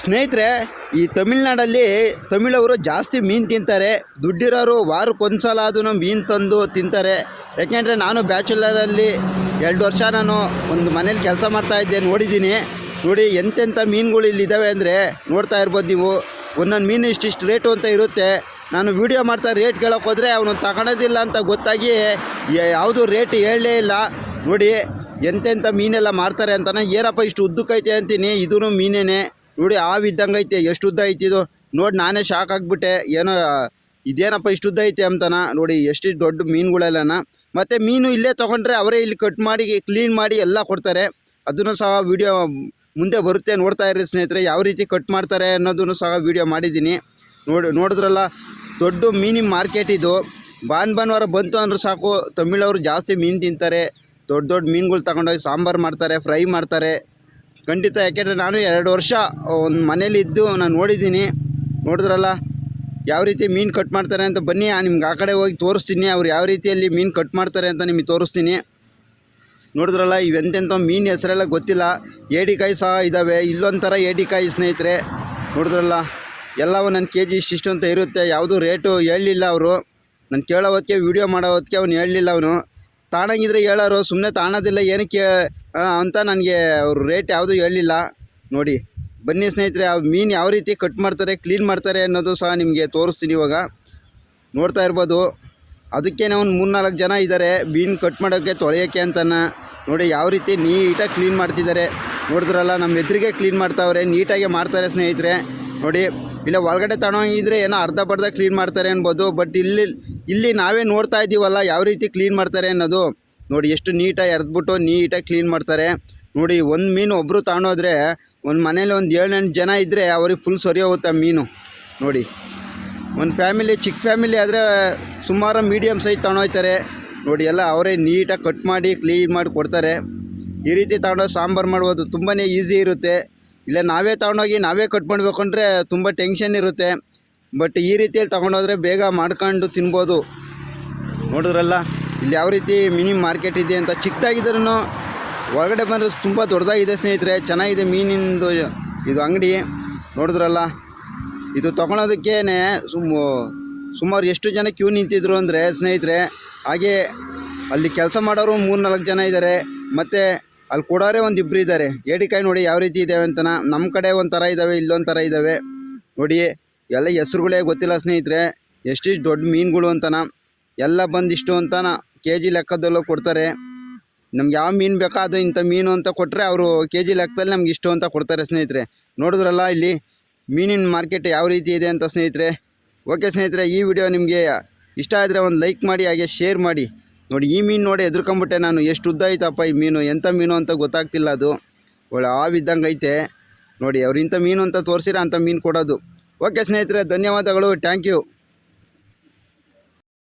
ಸ್ನೇಹಿತರೆ, ಈ ತಮಿಳ್ನಾಡಲ್ಲಿ ತಮಿಳವರು ಜಾಸ್ತಿ ಮೀನು ತಿಂತಾರೆ. ದುಡ್ಡಿರೋರು ವಾರಕ್ಕೊಂದ್ಸಲ ಅದನ್ನು ಮೀನು ತಂದು ತಿಂತಾರೆ. ಯಾಕೆಂದರೆ ನಾನು ಬ್ಯಾಚುಲರಲ್ಲಿ ಎರಡು ವರ್ಷ ನಾನು ಒಂದು ಮನೇಲಿ ಕೆಲಸ ಮಾಡ್ತಾ ಇದ್ದೆ, ನೋಡಿದ್ದೀನಿ. ನೋಡಿ ಎಂತೆಂಥ ಮೀನುಗಳು ಇಲ್ಲಿ ಇದ್ದಾವೆ ಅಂದರೆ ನೋಡ್ತಾ ಇರ್ಬೋದು ನೀವು. ಒಂದೊಂದು ಮೀನು ಇಷ್ಟಿಷ್ಟು ರೇಟು ಅಂತ ಇರುತ್ತೆ. ನಾನು ವೀಡಿಯೋ ಮಾಡ್ತಾ ರೇಟ್ ಕೇಳೋಕೆ ಹೋದರೆ ಅವನು ತಗೊಳೋದಿಲ್ಲ ಅಂತ ಗೊತ್ತಾಗಿ ಯಾವುದು ರೇಟ್ ಹೇಳಲೇ ಇಲ್ಲ. ನೋಡಿ ಎಂತೆಂಥ ಮೀನೆಲ್ಲ ಮಾರ್ತಾರೆ ಅಂತಾನೆ. ಏನಪ್ಪ ಇಷ್ಟು ಉದ್ದಕ್ಕೈತೆ ಅಂತೀನಿ. ಇದೂ ಮೀನೇನೆ. ನೋಡಿ, ಹಾವು ಇದ್ದಂಗೆ ಐತೆ, ಎಷ್ಟು ಉದ್ದ ಐತಿ ಇದು. ನೋಡಿ, ನಾನೇ ಶಾಕ್ ಆಗಿಬಿಟ್ಟೆ. ಏನೋ, ಇದೇನಪ್ಪ ಇಷ್ಟು ಉದ್ದ ಐತೆ ಅಂತಾನ. ನೋಡಿ, ಎಷ್ಟು ದೊಡ್ಡ ಮೀನುಗಳೆಲ್ಲನ. ಮತ್ತು ಮೀನು ಇಲ್ಲೇ ತೊಗೊಂಡ್ರೆ ಅವರೇ ಇಲ್ಲಿ ಕಟ್ ಮಾಡಿ ಕ್ಲೀನ್ ಮಾಡಿ ಎಲ್ಲ ಕೊಡ್ತಾರೆ. ಅದನ್ನು ಸಹ ವಿಡಿಯೋ ಮುಂದೆ ಬರುತ್ತೆ. ನೋಡ್ತಾ ಇರಿ ಸ್ನೇಹಿತರೆ, ಯಾವ ರೀತಿ ಕಟ್ ಮಾಡ್ತಾರೆ ಅನ್ನೋದನ್ನು ಸಹ ವಿಡಿಯೋ ಮಾಡಿದ್ದೀನಿ. ನೋಡಿ, ನೋಡಿದ್ರಲ್ಲ, ದೊಡ್ಡ ಮೀನಿನ ಮಾರ್ಕೆಟ್ ಇದು. ಭಾನ್ ಭಾನುವಾರ ಬಂತು ಅಂದ್ರೆ ಸಾಕು. ತಮಿಳವರು ಜಾಸ್ತಿ ಮೀನು ತಿಂತಾರೆ. ದೊಡ್ಡ ದೊಡ್ಡ ಮೀನುಗಳು ತಗೊಂಡೋಗಿ ಸಾಂಬಾರು ಮಾಡ್ತಾರೆ ಫ್ರೈ ಮಾಡ್ತಾರೆ. ಖಂಡಿತ, ಯಾಕೆಂದರೆ ನಾನು ಎರಡು ವರ್ಷ, ಒಂದು ಮನೇಲಿ ಇದ್ದು ನಾನು ನೋಡಿದ್ದೀನಿ. ನೋಡಿದ್ರಲ್ಲ, ಯಾವ ರೀತಿ ಮೀನು ಕಟ್ ಮಾಡ್ತಾರೆ ಅಂತ ಬನ್ನಿ ನಿಮ್ಗೆ ಆ ಕಡೆ ಹೋಗಿ ತೋರಿಸ್ತೀನಿ, ಅವ್ರು ಯಾವ ರೀತಿಯಲ್ಲಿ ಮೀನು ಕಟ್ ಮಾಡ್ತಾರೆ ಅಂತ ನಿಮಗೆ ತೋರಿಸ್ತೀನಿ. ನೋಡಿದ್ರಲ್ಲ ಇವೆಂತೆಂಥ ಮೀನು ಹೆಸರೆಲ್ಲ ಗೊತ್ತಿಲ್ಲ. ಏಡಿಕಾಯಿ ಸಹ ಇದ್ದಾವೆ ಇಲ್ಲೊಂಥರ ಏಡಿಕಾಯಿ ಸ್ನೇಹಿತರೆ. ನೋಡಿದ್ರಲ್ಲ, ಎಲ್ಲವೂ ನನ್ನ ಕೆ ಜಿ ಇಷ್ಟಿಷ್ಟು ಅಂತ ಇರುತ್ತೆ, ಯಾವುದೂ ರೇಟು ಹೇಳಲಿಲ್ಲ ಅವರು. ನಾನು ಕೇಳೋ ಹೊತ್ತಿಗೆ ವೀಡಿಯೋ ಮಾಡೋ ಹೊತ್ತಿಗೆ ಅವ್ನು ಹೇಳಲಿಲ್ಲ ಅವನು. ತಾಣಂಗಿದ್ರೆ ಹೇಳೋರು ಸುಮ್ಮನೆ ತಾಣೋದಿಲ್ಲ, ಏನಕ್ಕೆ ಅಂತ ನನಗೆ ಅವ್ರ ರೇಟ್ ಯಾವುದೂ ಹೇಳಲಿಲ್ಲ ನೋಡಿ, ಬನ್ನಿ ಸ್ನೇಹಿತರೆ, ಆ ಮೀನು ಯಾವ ರೀತಿ ಕಟ್ ಮಾಡ್ತಾರೆ ಕ್ಲೀನ್ ಮಾಡ್ತಾರೆ ಅನ್ನೋದು ಸಹ ನಿಮಗೆ ತೋರಿಸ್ತೀನಿ ಇವಾಗ. ನೋಡ್ತಾ ಇರ್ಬೋದು. ಅದಕ್ಕೇನೆ ಒಂದು ಮೂರ್ನಾಲ್ಕು ಜನ ಇದ್ದಾರೆ ಮೀನು ಕಟ್ ಮಾಡೋಕ್ಕೆ ತೊಳೆಯೋಕ್ಕೆ ಅಂತಾನೆ. ನೋಡಿ, ಯಾವ ರೀತಿ ನೀಟಾಗಿ ಕ್ಲೀನ್ ಮಾಡ್ತಿದ್ದಾರೆ ನೋಡಿದ್ರಲ್ಲ ನಮ್ಮ ಎದುರಿಗೆ ಕ್ಲೀನ್ ಮಾಡ್ತಾವ್ರೆ, ನೀಟಾಗಿ ಮಾಡ್ತಾರೆ ಸ್ನೇಹಿತರೆ. ನೋಡಿ, ಇಲ್ಲ, ಒಳಗಡೆ ತಗೊಂಡಿದ್ರೆ ಏನೋ ಅರ್ಧ ಬರ್ಧ ಕ್ಲೀನ್ ಮಾಡ್ತಾರೆ ಅನ್ಬೋದು ಬಟ್ ಇಲ್ಲಿ ಇಲ್ಲಿ ನಾವೇ ನೋಡ್ತಾ ಇದ್ದೀವಲ್ಲ ಯಾವ ರೀತಿ ಕ್ಲೀನ್ ಮಾಡ್ತಾರೆ ಅನ್ನೋದು. ನೋಡಿ ಎಷ್ಟು ನೀಟಾಗಿ ಎರೆದ್ಬಿಟ್ಟು ನೀಟಾಗಿ ಕ್ಲೀನ್ ಮಾಡ್ತಾರೆ. ನೋಡಿ ಒಂದು ಮೀನು ಒಬ್ಬರು ತಗೊಂಡೋದ್ರೆ ಒಂದು ಮನೇಲಿ ಒಂದು ಏಳು ಎಂಟು ಜನ ಇದ್ದರೆ ಅವ್ರಿಗೆ ಫುಲ್ ಸರಿ ಹೋಗುತ್ತೆ ಮೀನು. ನೋಡಿ ಒಂದು ಫ್ಯಾಮಿಲಿ ಚಿಕ್ಕ ಫ್ಯಾಮಿಲಿ ಆದರೆ ಸುಮಾರು ಮೀಡಿಯಮ್ ಸೈಜ್ ತಗೊಂಡೋಗ್ತಾರೆ ನೋಡಿ ಎಲ್ಲ ಅವರೇ ನೀಟಾಗಿ ಕಟ್ ಮಾಡಿ ಕ್ಲೀನ್ ಮಾಡಿ ಕೊಡ್ತಾರೆ. ಈ ರೀತಿ ತಗೊಂಡೋಗಿ ಸಾಂಬಾರು ಮಾಡ್ಬೋದು ತುಂಬಾ ಈಸಿ ಇರುತ್ತೆ. ಇಲ್ಲ ನಾವೇ ತಗೊಂಡೋಗಿ ನಾವೇ ಕಟ್ ಮಾಡಬೇಕು ಅಂದರೆ ತುಂಬ ಟೆನ್ಷನ್ ಇರುತ್ತೆ. ಬಟ್ ಈ ರೀತಿಯಲ್ಲಿ ತಗೊಂಡೋದ್ರೆ ಬೇಗ ಮಾಡ್ಕೊಂಡು ತಿನ್ಬೋದು. ನೋಡಿದ್ರಲ್ಲ? ಇಲ್ಲಿ ಯಾವ ರೀತಿ ಮಿನಿ ಮಾರ್ಕೆಟ್ ಇದೆ ಅಂತ ಚಿಕ್ಕದಾಗಿದ್ರೂ ಒಳಗಡೆ ಬಂದರೆ ತುಂಬ ದೊಡ್ಡದಾಗಿದೆ ಸ್ನೇಹಿತರೆ, ಚೆನ್ನಾಗಿದೆ ಮೀನಿಂದು ಇದು ಅಂಗಡಿ. ನೋಡಿದ್ರಲ್ಲ, ಇದು ತೊಗೊಳೋದಕ್ಕೇ ಸುಮ್ಮ ಸುಮಾರು ಎಷ್ಟು ಜನ ಕ್ಯೂ ನಿಂತಿದ್ರು ಅಂದರೆ ಸ್ನೇಹಿತರೆ, ಹಾಗೆ ಅಲ್ಲಿ ಕೆಲಸ ಮಾಡೋರು ಮೂರು ನಾಲ್ಕು ಜನ ಇದ್ದಾರೆ ಮತ್ತು ಅಲ್ಲಿ ಕೊಡೋರೆ ಒಂದು ಇಬ್ಬರು ಇದ್ದಾರೆ ಏಡಿಕಾಯಿ ನೋಡಿ ಯಾವ ರೀತಿ ಇದ್ದಾವೆ ಅಂತನ ನಮ್ಮ ಕಡೆ ಒಂಥರ ಇದ್ದಾವೆ ಇಲ್ಲೊಂದು ಥರ ಇದ್ದಾವೆ ನೋಡಿ, ಎಲ್ಲ ಹೆಸ್ರುಗಳೇ ಗೊತ್ತಿಲ್ಲ ಸ್ನೇಹಿತರೆ ಎಷ್ಟಿಷ್ಟು ದೊಡ್ಡ ಮೀನುಗಳು ಅಂತನ ಎಲ್ಲ ಬಂದಿಷ್ಟು ಅಂತನ ಕೆ ಜಿ ಲೆಕ್ಕದಲ್ಲೂ ಕೊಡ್ತಾರೆ. ನಮ್ಗೆ ಯಾವ ಮೀನು ಬೇಕೋ ಅದು ಇಂಥ ಮೀನು ಅಂತ ಕೊಟ್ಟರೆ ಅವರು ಕೆ ಜಿ ಲೆಕ್ಕದಲ್ಲಿ ನಮ್ಗೆ ಇಷ್ಟು ಅಂತ ಕೊಡ್ತಾರೆ ಸ್ನೇಹಿತರೆ. ನೋಡಿದ್ರಲ್ಲ ಇಲ್ಲಿ ಮೀನಿನ ಮಾರ್ಕೆಟ್ ಯಾವ ರೀತಿ ಇದೆ ಅಂತ ಸ್ನೇಹಿತರೆ. ಓಕೆ ಸ್ನೇಹಿತರೆ, ಈ ವಿಡಿಯೋ ನಿಮಗೆ ಇಷ್ಟ ಆದರೆ ಒಂದು ಲೈಕ್ ಮಾಡಿ, ಹಾಗೆ ಶೇರ್ ಮಾಡಿ. ನೋಡಿ, ಈ ಮೀನು ನೋಡಿ ಎದುರ್ಕೊಂಬಿಟ್ಟೆ ನಾನು. ಎಷ್ಟು ಉದ್ದ ಐತಪ್ಪ ಈ ಮೀನು. ಎಂಥ ಮೀನು ಅಂತ ಗೊತ್ತಾಗ್ತಿಲ್ಲ ಅದು. ಒಳ್ಳೆ ಆವಿದ್ದಂಗೆ ಐತೆ. ನೋಡಿ, ಅವ್ರು ಮೀನು ಅಂತ ತೋರಿಸಿರ ಅಂಥ ಮೀನು ಕೊಡೋದು. ಓಕೆ ಸ್ನೇಹಿತರೆ, ಧನ್ಯವಾದಗಳು. Thank you.